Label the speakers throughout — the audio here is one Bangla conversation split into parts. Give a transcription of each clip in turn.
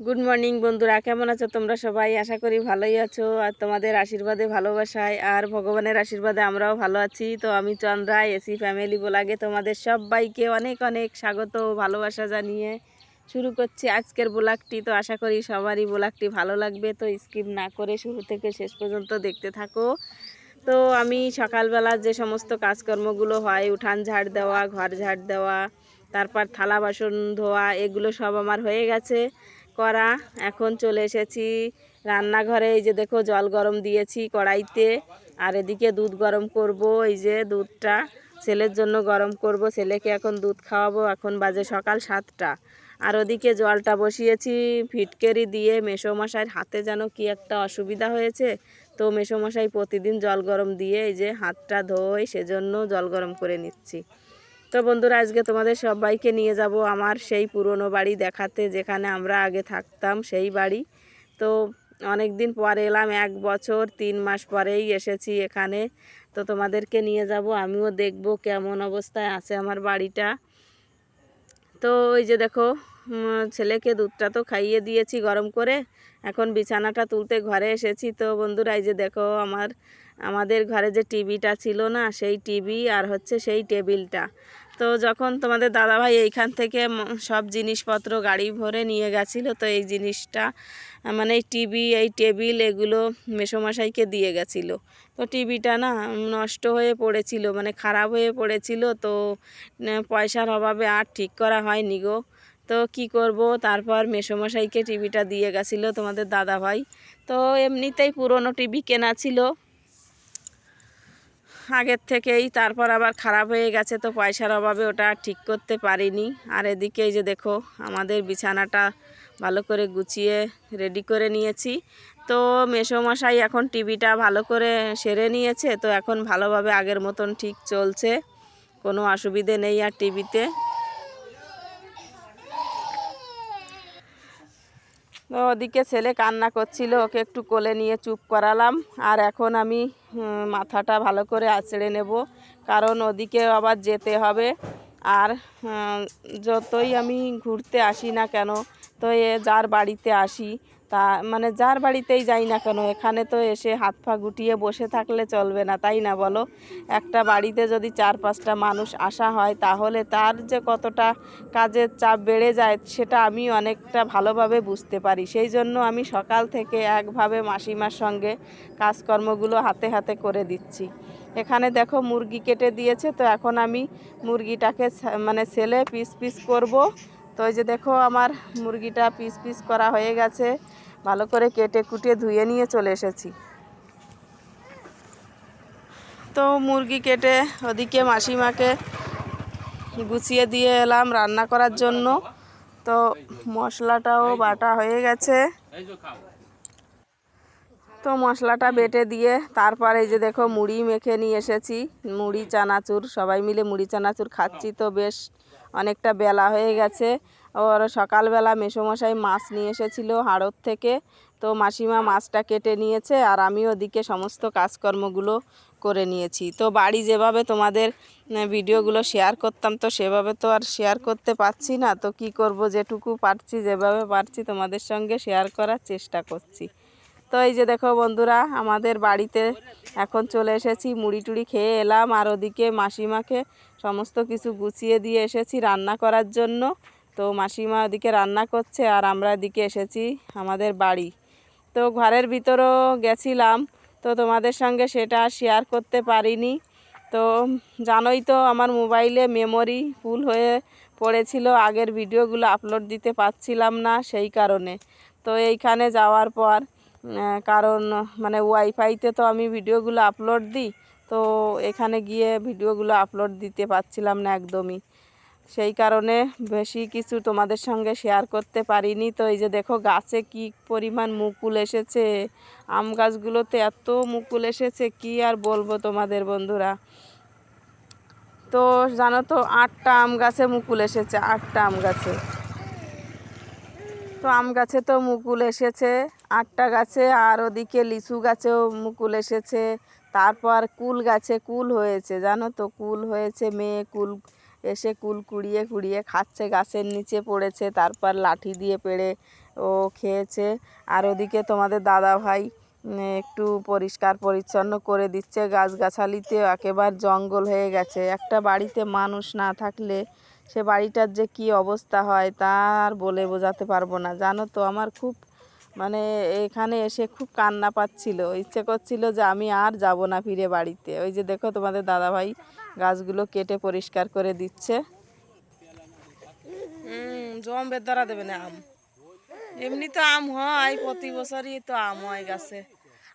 Speaker 1: গুড মর্নিং বন্ধুরা। কেমন আছো তোমরা সবাই? আশা করি ভালোই আছো। আর তোমাদের আশীর্বাদে, ভালোবাসায় আর ভগবানের আশীর্বাদে আমরাও ভালো আছি। তো আমি চন্দ্রা এসি ফ্যামিলি বলাগে তোমাদের সবাইকে অনেক অনেক স্বাগত ভালোবাসা জানিয়ে শুরু করছি আজকের ব্লগটি। তো আশা করি সবারই ব্লগটি ভালো লাগবে। তো স্কিপ না করে শুরু থেকে শেষ পর্যন্ত দেখতে থাকো। তো আমি সকালবেলা যে সমস্ত কাজকর্মগুলো হয়, উঠান ঝাড় দেওয়া, ঘর ঝাড় দেওয়া, তারপর থালা বাসন ধোয়া, এগুলো সব আমার হয়ে গেছে। করা। এখন চলে এসেছি রান্নাঘরে। এই যে দেখো, জল গরম দিয়েছি কড়াইতে। আর এদিকে দুধ গরম করব। এই যে দুধটা ছেলের জন্য গরম করব। ছেলেকে এখন দুধ খাওয়াবো। এখন বাজে সকাল সাতটা। আর ওদিকে জলটা বসিয়েছি ফিটকেরি দিয়ে। মেসোমশাইয়ের হাতে যেন কি একটা অসুবিধা হয়েছে। তো মেসোমশাই প্রতিদিন জল গরম দিয়ে এই যে হাতটা ধোয়, সেজন্য জল গরম করে নিচ্ছি। তো বন্ধুরা, আজকে তোমাদের সবাইকে নিয়ে যাব আমার সেই পুরনো বাড়ি দেখাতে, যেখানে আমরা আগে থাকতাম সেই বাড়ি। তো অনেক দিন পরে এলাম, এক বছর, তিন মাস পরেই এসেছি এখানে। তো তোমাদেরকে নিয়ে যাব, আমিও দেখব কেমন অবস্থায় আছে আমার বাড়িটা। তো ওই যে দেখো ছেলেকে দুধটা তো খাইয়ে দিয়েছি গরম করে। এখন বিছানাটা তুলতে ঘরে এসেছি। তো বন্ধুরা, এই যে দেখো, আমার, আমাদের ঘরে যে টিভিটা ছিল না, সেই টিভি আর হচ্ছে সেই টেবিলটা। তো যখন তোমাদের দাদাভাই এইখান থেকে সব জিনিসপত্র গাড়ি ভরে নিয়ে গেছিল, তো এই জিনিসটা মানে এই টিভি, এই টেবিল এগুলো মেসোমশাইকে দিয়ে গেছিল। তো টিভিটা না নষ্ট হয়ে পড়েছিল মানে খারাপ হয়ে পড়েছিল, তো পয়সার অভাবে আর ঠিক করা হয়নি গো। তো কি করব, তারপর মেসোমশাইকে টিভিটা দিয়ে গেছিল তোমাদের দাদা ভাই তো এমনিতেই পুরনো টিভি কেনা ছিল আগের থেকেই তারপর আবার খারাপ হয়ে গেছে, তো পয়সার অভাবে ওটা ঠিক করতে পারিনি। আর এদিকে যে দেখো, আমাদের বিছানাটা ভালো করে গুছিয়ে রেডি করে নিয়েছি। তো মেসোমশাই এখন টিভিটা ভালো করে সেরে নিয়েছে, তো এখন ভালোভাবে আগের মতন ঠিক চলছে। কোনো অসুবিধে নেই আর টিভিতে। তো ওদিকে ছেলে কান্না করছিল, ওকে একটু কোলে নিয়ে চুপ করালাম। আর এখন আমি মাথাটা ভালো করে আছড়ে নেব, কারণ ওদিকে আবার যেতে হবে। আর যতই আমি ঘুরতে আসি না কেন, তো এ যার বাড়িতে আসি তা মানে যার বাড়িতেই যাই না কেন, এখানে তো এসে হাত পা গুটিয়ে বসে থাকলে চলবে না, তাই না বলো? একটা বাড়িতে যদি চার পাঁচটা মানুষ আসা হয়, তাহলে তার যে কতটা কাজের চাপ বেড়ে যায়, সেটা আমি অনেকটা ভালোভাবে বুঝতে পারি। সেই জন্য আমি সকাল থেকে একভাবে মাসিমার সঙ্গে কাজকর্মগুলো হাতে হাতে করে দিচ্ছি। এখানে দেখো মুরগি কেটে দিয়েছে, তো এখন আমি মুরগিটাকে মানে ছেলে পিস পিস করব। তো ওই যে দেখো আমার মুরগিটা পিস পিস করা হয়ে গেছে। ভালো করে কেটে কুটে ধুয়ে নিয়ে চলে এসেছি। তো মুরগি কেটে ওদিকে মাসিমাকে গুছিয়ে দিয়ে এলাম রান্না করার জন্য। তো মশলাটাও বাটা হয়ে গেছে। তো মশলাটা বেটে দিয়ে তারপর এই যে দেখো মুড়ি মেখে নিয়ে এসেছি। মুড়ি, চানাচুর, সবাই মিলে মুড়ি, চানাচুর খাচ্ছি তো বেশ। অনেকটা বেলা হয়ে গেছে। ওর সকালবেলা মেসোমশাই মাছ নিয়ে এসেছিল হাড়ত থেকে। তো মাসিমা মাছটা কেটে নিয়েছে আর আমি ওদিকে সমস্ত কাজকর্মগুলো করে নিয়েছি। তো বাড়ি যেভাবে তোমাদের ভিডিওগুলো শেয়ার করতাম, তো সেভাবে তো আর শেয়ার করতে পারছি না। তো কি করব, যেটুকু পারছি, যেভাবে পারছি তোমাদের সঙ্গে শেয়ার করার চেষ্টা করছি। তো এই যে দেখো বন্ধুরা, আমাদের বাড়িতে এখন চলে এসেছি, মুড়ি টুড়ি খেয়ে এলাম, আর ওদিকে মাসিমাকে সমস্ত কিছু গুছিয়ে দিয়ে এসেছি রান্না করার জন্য। তো মাসিমা ওদিকে রান্না করছে, আর আমরা এদিকে এসেছি আমাদের বাড়ি। তো ঘরের ভিতরও গেছিলাম, তো তোমাদের সঙ্গে সেটা শেয়ার করতে পারিনি। তো জানোই তো আমার মোবাইলে মেমোরি ফুল হয়ে পড়েছিল, আগের ভিডিওগুলো আপলোড দিতে পারছিলাম না সেই কারণে। তো এইখানে যাওয়ার পর কারণ মানে ওয়াইফাইতে তো আমি ভিডিওগুলো আপলোড দিই, তো এখানে গিয়ে ভিডিওগুলো আপলোড দিতে পারছিলাম না একদমই। সেই কারণে বেশি কিছু তোমাদের সঙ্গে শেয়ার করতে পারিনি। তো এই যে দেখো গাছে কি পরিমাণ মুকুল এসেছে, আম গাছগুলোতে এত মুকুল এসেছে, কি আর বলব তোমাদের বন্ধুরা? তো জানো তো আটটা আম গাছে মুকুল এসেছে, আটটা আম গাছে। তো আম গাছে তো মুকুল এসেছে। আটটা গাছে, আর ওদিকে লিচু গাছেও মুকুল এসেছে। তারপর কুল গাছে কুল হয়েছে, জানো তো? কুল হয়েছে, মেয়ে কুল এসে কুল কুড়িয়ে কুড়িয়ে খাচ্ছে, গাছের নিচে পড়েছে, তারপর লাঠি দিয়ে পেড়ে ও খেয়েছে। আর ওদিকে তোমাদের দাদা ভাই একটু পরিষ্কার পরিচ্ছন্ন করে দিচ্ছে গাছগাছালিতে, একেবারে জঙ্গল হয়ে গেছে। একটা বাড়িতে মানুষ না থাকলে সে বাড়িটার যে কি অবস্থা হয় তা আর বলে বোঝাতে পারব না। জানো তো? আমার খুব মানে এখানে এসে খুব কান্না পাচ্ছিল। ইচ্ছে করছিল যে আমি আর যাব না ফিরে বাড়িতে। ওই যে দেখো তোমাদের দাদা ভাই গাছগুলো কেটে পরিষ্কার করে দিচ্ছে। জম বেদারা দেবে না আম। এমনি তো আম হয়, প্রতি বছরই তো আম হয় গাছে।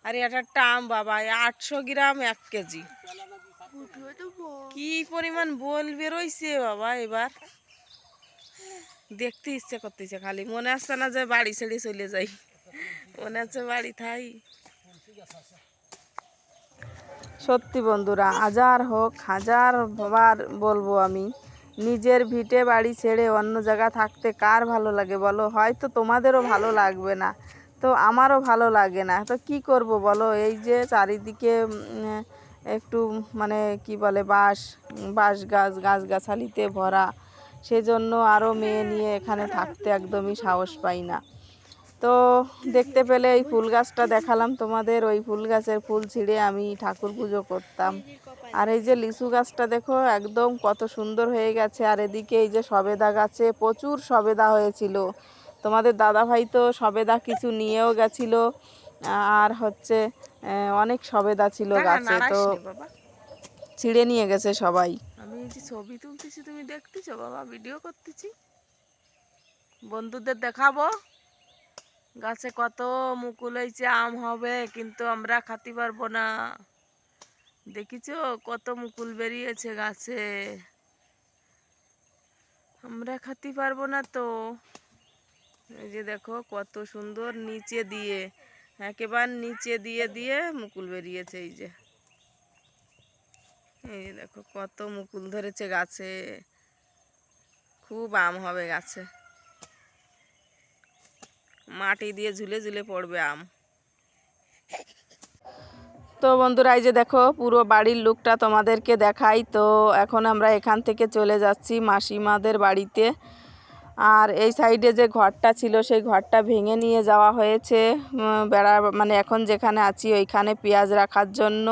Speaker 1: আর এটা একটা আম, বাবা আটশো গ্রাম এক কেজি। কি পরিমাণ বল বেরোইছে বাবা এবার। দেখতে ইচ্ছে করতেছে খালি। মনে আসছে না যে বাড়ি ছেড়ে চলে যাই। মনে হচ্ছে বাড়ি থাই সত্যি বন্ধুরা, হাজার হোক, হাজার বার বলব আমি, নিজের ভিটে বাড়ি ছেড়ে অন্য জায়গা থাকতে কার ভালো লাগে বলো? হয়তো তোমাদেরও ভালো লাগবে না, তো আমারও ভালো লাগে না। তো কি করব বলো? এই যে চারিদিকে একটু মানে কি বলে, বাঁশ বাঁশ গাছ, গাছগাছালিতে ভরা, সেজন্য আরও মেয়ে নিয়ে এখানে থাকতে একদমই সাহস পাই না। তো দেখতে পেলে এই ফুল গাছটা দেখালাম তোমাদের। ওই ফুল গাছের ফুল ছিঁড়ে আমি ঠাকুর পুজো করতাম। আর এই যে লিচু গাছটা দেখো একদম কত সুন্দর হয়ে গেছে। আর এদিকে এই যে সবেদা গাছে প্রচুর সবেদা হয়েছিল। তোমাদের দাদা ভাই তো সবেদা কিছু নিয়েও গেছিল। আর হচ্ছে অনেক সবেদা ছিল গাছে। তো ছিঁড়ে নিয়ে গেছে সবাই। আমি এই যে ছবি তুলতেছি তুমি দেখতেছো বাবা? ভিডিও করতেছি। বন্ধুদের দেখাবো। গাছে কত মুকুল হয়েছে আম হবে, কিন্তু আমরা খাতে পারব না। দেখিছো কত মুকুল বেরিয়েছে গাছে? আমরা খাতে পারব না তো। এই যে দেখো কত সুন্দর নিচে দিয়ে, একেবারে নিচে দিয়ে দিয়ে মুকুল বেরিয়েছে এই যে। এই দেখো কত মুকুল ধরেছে গাছে। খুব আম হবে গাছে। মাটি দিয়ে ঝুলে ঝুলে পড়বে আম। তো বন্ধুরা, এই যে দেখো, পুরো বাড়ির লুকটা তোমাদেরকে দেখাই। তো এখন আমরা এখান থেকে চলে যাচ্ছি মাসিমাদের বাড়িতে। আর এই সাইডে যে ঘরটা ছিল, সেই ঘরটা ভেঙে নিয়ে যাওয়া হয়েছে। বেড়া মানে এখন যেখানে আছি, ওইখানে পেঁয়াজ রাখার জন্য।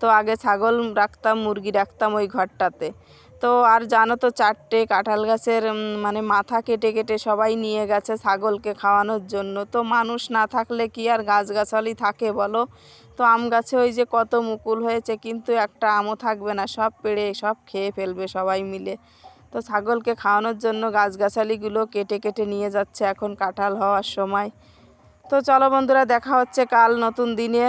Speaker 1: তো আগে ছাগল রাখতাম, মুরগি রাখতাম ওই ঘরটাতে। তো আর জানো তো চারটে কাঁঠাল গাছের মানে মাথা কেটে কেটে সবাই নিয়ে গেছে ছাগলকে খাওয়ানোর জন্য। তো মানুষ না থাকলে কি আর গাছগাছালি থাকে বলো? তো আম গাছে ওই যে কত মুকুল হয়েছে, কিন্তু একটা আমও থাকবে না। সব পেড়ে, সব খেয়ে ফেলবে সবাই মিলে। তো ছাগলকে খাওয়ানোর জন্য গাছগাছালিগুলো কেটে কেটে নিয়ে যাচ্ছে এখন কাঁঠাল হওয়ার সময়। তো চলো বন্ধুরা, দেখা হচ্ছে কাল নতুন দিনে।